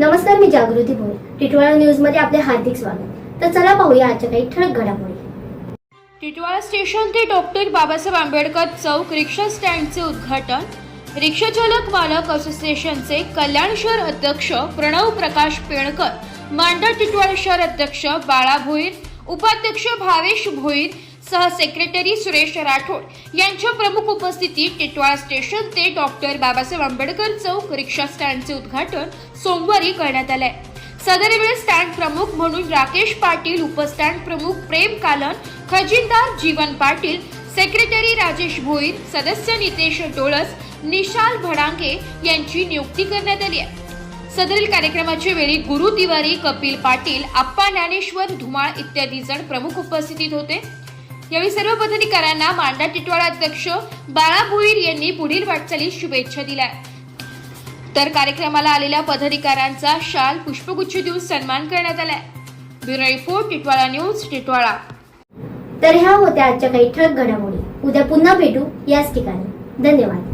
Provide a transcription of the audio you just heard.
नमस्कार मी जागृती भोर टिटवाळा न्यूजमध्ये आपले हार्दिक स्वागत. तर चला पाहूया आजच्या काही ठळक घडामोडी. टिटवाळा स्टेशन ते डॉक्टर बाबासाहेब आंबेडकर चौक रिक्षा स्टँडचे उद्घाटन. रिक्षाचालक मालक असोसिएशनचे कल्याण शहर अध्यक्ष प्रणव प्रकाश पेणकर. मांडा टिटवाळा शहर अध्यक्ष बाळा भोईर. उपाध्यक्ष भावेश भोईर. सह सेक्रेटरी सुरेश राठोड यांच्या प्रमुख उपस्थितीत टिटवाळा स्टेशन ते डॉक्टर बाबासाहेब आंबेडकर चौक रिक्षा स्टँडचे उद्घाटन सोमवारी करण्यात आले सदर रेल्वे स्टँड प्रमुख म्हणून राकेश पाटील उपस्टँड प्रमुख प्रेम कालन खजिनदार जीवन पाटील सेक्रेटरी राजेश भोईर सदस्य नितेश डोळस निशाल भडांगे यांची नियुक्ती करण्यात आली आहे. सदरील कार्यक्रमाच्या वेळी गुरु तिवारी कपिल पाटील आप्पा ज्ञानेश्वर धुमाळ इत्यादी जण प्रमुख उपस्थितीत होते. यावेळी सर्व पदाधिकाऱ्यांना मांडा टिटवाळा अध्यक्ष बाळा भोईर यांनी पुढील वाटचाली शुभेच्छा दिल्या. तर कार्यक्रमाला आलेल्या पदाधिकाऱ्यांचा शाल पुष्पगुच्छ देऊन सन्मान करण्यात आलाय bureau report Titwala news Titwala. तर ह्या होत्या आजच्या काही ठळक घडामोडी. उद्या पुन्हा भेटू याच ठिकाणी. धन्यवाद.